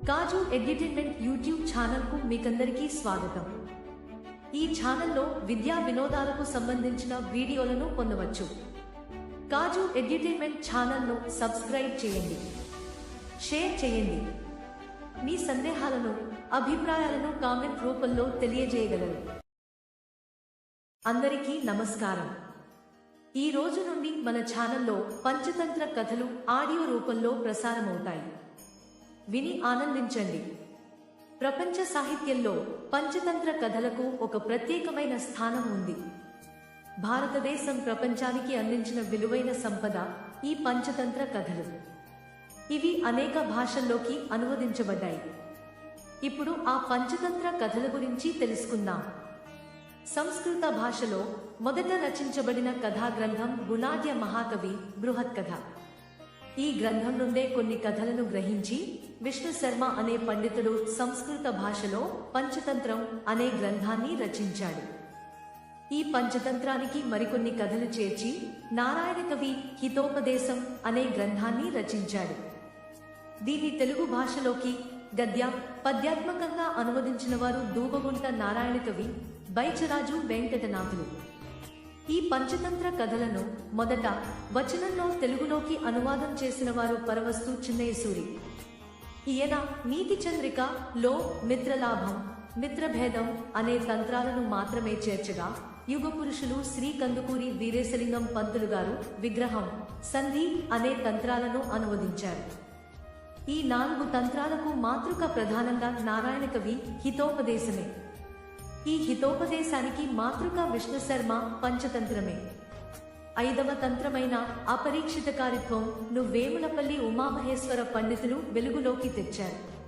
కాజు edutainment YouTube ఛానల్కు మీకందరికీ స్వాగతం ఈ ఛానల్లో విద్యా వినోదాలకు సంబంధించిన వీడియోలను పొందవచ్చు కాజు ఎడ్యుటైన్మెంట్ ఛానల్ను సబ్స్క్రైబ్ చేయండి షేర్ చేయండి మీ సందేహాలను అభిప్రాయాలను కామెంట్ రూపంలో తెలియజేయగలరు అందరికీ నమస్కారం ఈ రోజు నుండి మన ఛానల్లో పంచతంత్ర కథలు ఆడియో రూపంలో ప్రసారమవుతాయి విని ఆనందించండి. ప్రపంచ సాహిత్యంలో పంచతంత్ర కథలకు ఒక ప్రత్యేకమైన స్థానం ఉంది. భారతదేశం ప్రపంచానికి అందించిన విలువైన సంపద ఈ పంచతంత్ర కథలు. ఇవి అనేక భాషల్లోకి అనువదించబడ్డాయి. ఇప్పుడు ఆ పంచతంత్ర కథల గురించి తెలుసుకుందాం. సంస్కృత భాషలో మొదట రచించబడిన కథా గ్రంథం గుణాద్య మహాకవి బృహత్ కథ ఈ గ్రంథం నుండే కొన్ని కథలను గ్రహించి విష్ణు శర్మ అనే పండితుడు సంస్కృత భాషలో పంచతంత్రం అనే గ్రంథాన్ని రచించాడు. ఈ పంచతంత్రానికి మరికొన్ని కథలు చేర్చి నారాయణ కవి హితోపదేశం అనే గ్రంథాన్ని రచించాడు. దీన్ని తెలుగు భాషలోకి గద్య పద్యాత్మకంగా అనువదించిన వారు దూబగుంట నారాయణ కవి బైచరాజు వెంకటనాథులు. ఈ పంచతంత్ర కథలను మొదట వచనంలో తెలుగులోకి అనువాదం చేసిన వారు పరవస్తు చిన్నయసూరి. ఈయన నీతి చంద్రిక లో మిత్రలాభం మిత్రభేదం అనే తంత్రాలను మాత్రమే చేర్చగా యుగ పురుషులు శ్రీ కందుకూరి వీరేశలింగం పంతులు గారు విగ్రహం సంధి అనే తంత్రాలను అనువదించారు. ఈ నాలుగు తంత్రాలకు మాతృక ప్రధానంగా నారాయణ కవి హితోపదేశమే. ఈ హితోపదేశానికి మాతృక విష్ణు శర్మ పంచతంత్రమే. ఐదవ తంత్రమైన అపరీక్షిత కారిత్వం నువ్వేములపల్లి ఉమామహేశ్వర పండితులు వెలుగులోకి తెచ్చారు.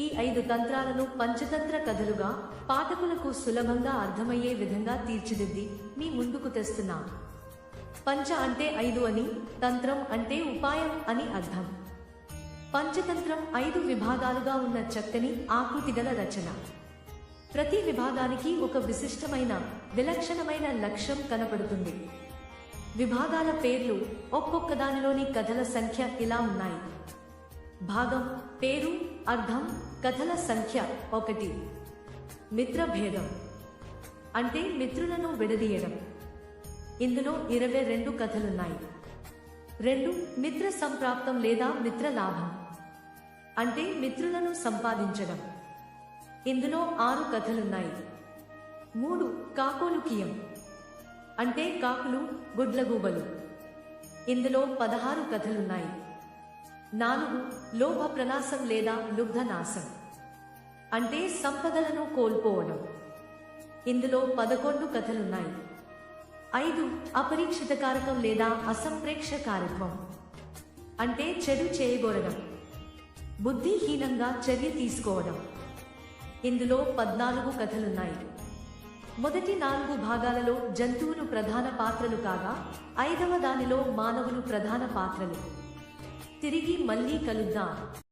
ఈ ఐదు తంత్రాలను పంచతంత్ర కథలుగా పాఠకులకు సులభంగా అర్థమయ్యే విధంగా తీర్చిదిద్ది మీ ముందుకు తెస్తున్నాం. పంచ అంటే ఐదు అని తంత్రం అంటే ఉపాయం అని అర్థం. పంచతంత్రం ఐదు విభాగాలుగా ఉన్న చక్కని ఆకృతిగల రచన. ప్రతి విభాగానికి ఒక విశిష్టమైన విలక్షణమైన లక్ష్యం కనపడుతుంది విభాగాల పేర్లు ఒక్కొక్క దానిలోని కథల సంఖ్య ఇలా ఉన్నాయి. భాగం పేరు అర్థం కథల సంఖ్య ఒకటి. మిత్రభేదం అంటే మిత్రులను విడదీయడం. ఇందులో ఇరవై రెండు కథలున్నాయి. రెండు మిత్ర సంప్రాప్తం లేదా మిత్ర లాభం. అంటే మిత్రులను సంపాదించడం. ఇందులో ఆరు కథలున్నాయి. మూడు కాకోలుకియం అంటే కాకులు గుడ్లగూబలు. ఇందులో పదహారు కథలున్నాయి. నాలుగు లోభ ప్రనాశం లేదా లుబ్ధనాశం అంటే సంపదలను కోల్పోవడం. ఇందులో పదకొండు కథలున్నాయి. ఐదు అపరీక్షిత కారకం లేదా అసంప్రేక్ష కారకం. అంటే చెడు చేయగోరడం. బుద్ధిహీనంగా చర్య తీసుకోవడం. ఇందులో పద్నాలుగు కథలున్నాయి. మొదటి నాలుగు భాగాలలో జంతువులు ప్రధాన పాత్రలు కాగా ఐదవ దానిలో మానవులు ప్రధాన పాత్రలు. తిరిగి మళ్ళీ కలుద్దాం.